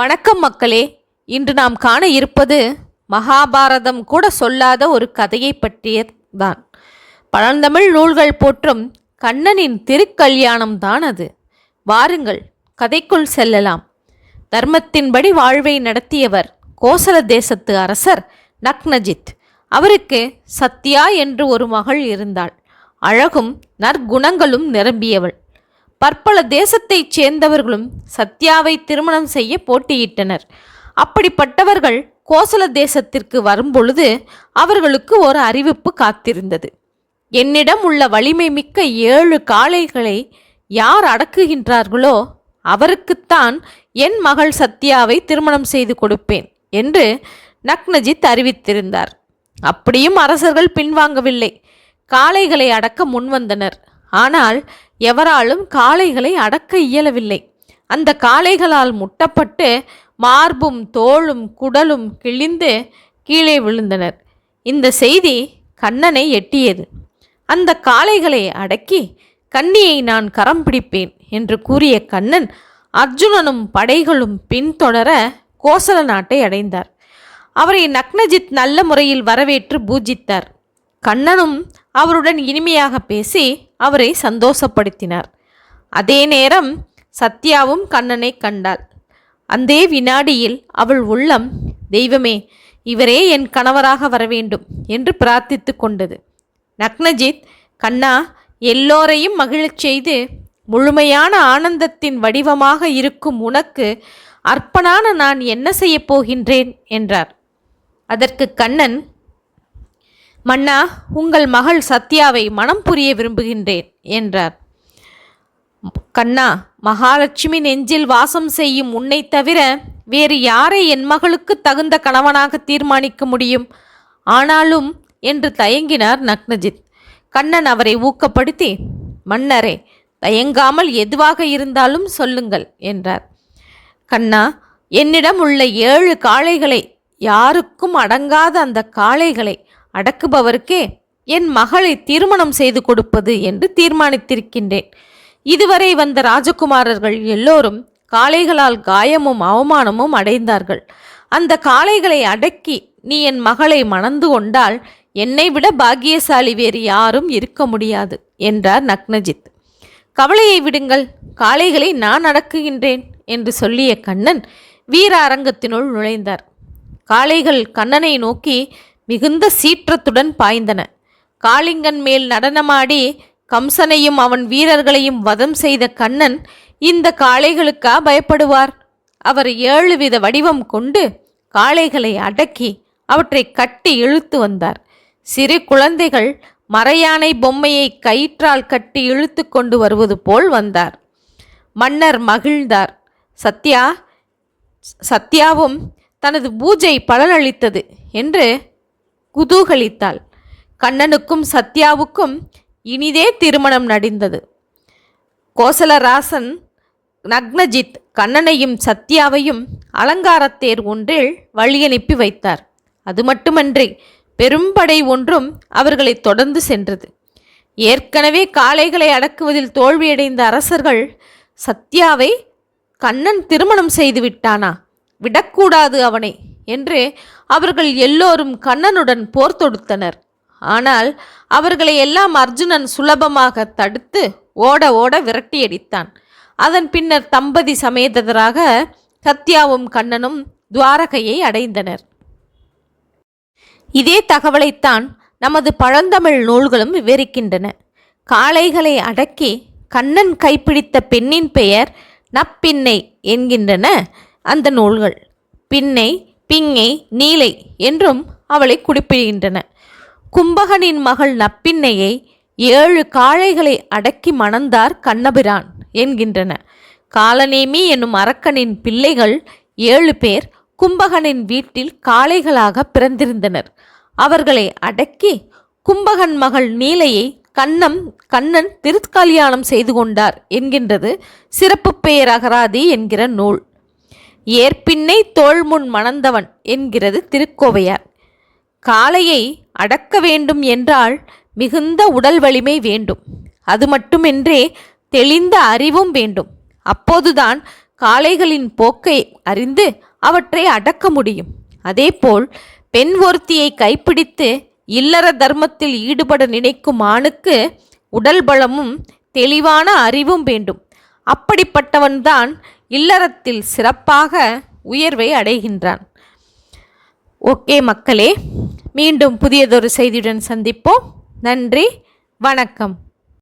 வணக்கம் மக்களே இன்று நாம் காண இருப்பது மகாபாரதம் கூட சொல்லாத ஒரு கதையை பற்றியதான் பழந்தமிழ் நூல்கள் போற்றும் கண்ணனின் திருக்கல்யாணம் தான் அது. வாருங்கள் கதைக்குள் செல்லலாம். தர்மத்தின்படி வாழ்வை நடத்தியவர் கோசல தேசத்து அரசர் நக்னஜித். அவருக்கு சத்யா என்று ஒரு மகள் இருந்தாள். அழகும் நற்குணங்களும் நிரம்பியவள். பற்பல தேசத்தைச் சேர்ந்தவர்களும் சத்யாவை திருமணம் செய்ய போட்டியிட்டனர். அப்படிப்பட்டவர்கள் கோசல தேசத்திற்கு வரும்பொழுது அவர்களுக்கு ஒரு அறிவிப்பு காத்திருந்தது. என்னிடம் உள்ள வலிமை மிக்க ஏழு காளைகளை யார் அடக்குகின்றார்களோ அவருக்குத்தான் என் மகள் சத்யாவை திருமணம் செய்து கொடுப்பேன் என்று நக்னஜித் அறிவித்திருந்தார். அப்படியும் அரசர்கள் பின்வாங்கவில்லை. காளைகளை அடக்க முன்வந்தனர். ஆனால் எவராலும் காளைகளை அடக்க இயலவில்லை. அந்த காளைகளால் முட்டப்பட்டு மார்பும் தோளும் குடலும் கிழிந்து கீழே விழுந்தனர். இந்த செய்தி கண்ணனை எட்டியது. அந்த காளைகளை அடக்கி கண்ணியை நான் கரம் பிடிப்பேன் என்று கூறிய கண்ணன் அர்ஜுனனும் படைகளும் பின்தொடர கோசல நாட்டை அடைந்தார். அவரை நக்னஜித் நல்ல முறையில் வரவேற்று பூஜித்தார். கண்ணனும் அவருடன் இனிமையாக பேசி அவரை சந்தோஷப்படுத்தினார். அதே நேரம் சத்யாவும் கண்ணனை கண்டாள். அந்த வினாடியில் அவள் உள்ளம் தெய்வமே இவரே என் கணவராக வர வேண்டும் என்று பிரார்த்தித்து கொண்டது. நக்னஜித் கண்ணா எல்லோரையும் மகிழச் செய்து முழுமையான ஆனந்தத்தின் வடிவமாக இருக்கும் உனக்கு அற்பனான நான் என்ன செய்யப் போகின்றேன் என்றார். அதற்கு கண்ணன் மன்னா உங்கள் மகள் சத்யாவை மனம் புரிய விரும்புகின்றேன் என்றார். கண்ணா மகாலட்சுமி நெஞ்சில் வாசம் செய்யும் உன்னை தவிர வேறு யாரை என் மகளுக்கு தகுந்த கணவனாக தீர்மானிக்க முடியும்? ஆனாலும் என்று தயங்கினார் நக்னஜித். கண்ணன் அவரை ஊக்கப்படுத்தி மன்னரே தயங்காமல் எதுவாக இருந்தாலும் சொல்லுங்கள் என்றார். கண்ணா என்னிடம் உள்ள ஏழு காளைகளை யாருக்கும் அடங்காத அந்த காளைகளை அடக்குபவருக்கே என் மகளை திருமணம் செய்து கொடுப்பது என்று தீர்மானித்திருக்கின்றேன். இதுவரை வந்த ராஜகுமாரர்கள் எல்லோரும் காளைகளால் காயமும் அவமானமும் அடைந்தார்கள். அந்த காளைகளை அடக்கி நீ என் மகளை மணந்து கொண்டால் என்னை விட பாக்கியசாலி வேறு யாரும் இருக்க முடியாது என்றார் நக்னஜித். கவலையை விடுங்கள் காளைகளை நான் அடக்குகின்றேன் என்று சொல்லிய கண்ணன் வீர அரங்கத்தினுள் நுழைந்தார். காளைகள் கண்ணனை நோக்கி மிகுந்த சீற்றத்துடன் பாய்ந்தன. காளிங்கன் மேல் நடனமாடி கம்சனையும் அவன் வீரர்களையும் வதம் செய்த கண்ணன் இந்த காளைகளுக்கா பயப்படுவார்? அவர் ஏழு வித வடிவம் கொண்டு காளைகளை அடக்கி அவற்றை கட்டி இழுத்து வந்தார். சிறு குழந்தைகள் மறையானை பொம்மையை கயிற்றால் கட்டி இழுத்து கொண்டு வருவது போல் வந்தார். மன்னர் மகிழ்ந்தார். சத்யா சத்யாவும் தனது பூஜை பலனளித்தது என்று குதூகலித்தாள். கண்ணனுக்கும் சத்யாவுக்கும் இனிதே திருமணம் நடந்தது. கோசலராசன் நக்னஜித் கண்ணனையும் சத்யாவையும் அலங்காரத்தேர் ஒன்றில் வழியனுப்பி வைத்தார். அது மட்டுமன்றி பெரும்படை ஒன்றும் அவர்களை தொடர்ந்து சென்றது. ஏற்கனவே காளைகளை அடக்குவதில் தோல்வியடைந்த அரசர்கள் சத்யாவை கண்ணன் திருமணம் செய்து விட்டானா? விடக்கூடாது அவனை. என்று அவர்கள் எல்லோரும் கண்ணனுடன் போர் தொடுத்தனர். ஆனால் அவர்களை எல்லாம் அர்ஜுனன் சுலபமாக தடுத்து ஓட ஓட விரட்டியடித்தான். அதன் பின்னர் தம்பதி சமேதராக சத்யாவும் கண்ணனும் துவாரகையை அடைந்தனர். இதே தகவலைத்தான் நமது பழந்தமிழ் நூல்களும் விவரிக்கின்றன. காளைகளை அடக்கி கண்ணன் கைப்பிடித்த பெண்ணின் பெயர் நப்பின்னை என்கின்றன அந்த நூல்கள். பின்னை பிங்கை நீலை என்றும் அவளை குறிப்பிடுகின்றன கும்பகனின் மகள் நப்பின்னையை ஏழு காளைகளை அடக்கி மணந்தார் கண்ணபிரான் என்கின்றன. காலநேமி என்னும் அரக்கனின் பிள்ளைகள் ஏழு பேர் கும்பகனின் வீட்டில் காளைகளாக பிறந்திருந்தனர். அவர்களை அடக்கி கும்பகன் மகள் நீலையை கண்ணம் கண்ணன் திருக்கல்யாணம் செய்து கொண்டார் என்கின்றது சிறப்பு பெயர் அகராதி என்கிற நூல். ஏற்பின்னை தோள்முன் மணந்தவன் என்கிறது திருக்கோவையார். காளையை அடக்க வேண்டும் என்றால் மிகுந்த உடல் வலிமை வேண்டும். அது மட்டுமின்றே தெளிந்த அறிவும் வேண்டும். அப்போதுதான் காளைகளின் போக்கை அறிந்து அவற்றை அடக்க முடியும். அதேபோல் பெண் ஒருத்தியை கைப்பிடித்து இல்லற தர்மத்தில் ஈடுபட நினைக்கும் ஆணுக்கு உடல் பலமும் தெளிவான அறிவும் வேண்டும். அப்படிப்பட்டவன்தான் இல்லறத்தில் சிறப்பாக உயர்வை அடைகின்றான். ஓகே மக்களே மீண்டும் புதியதொரு செய்தியுடன் சந்திப்போம். நன்றி வணக்கம்.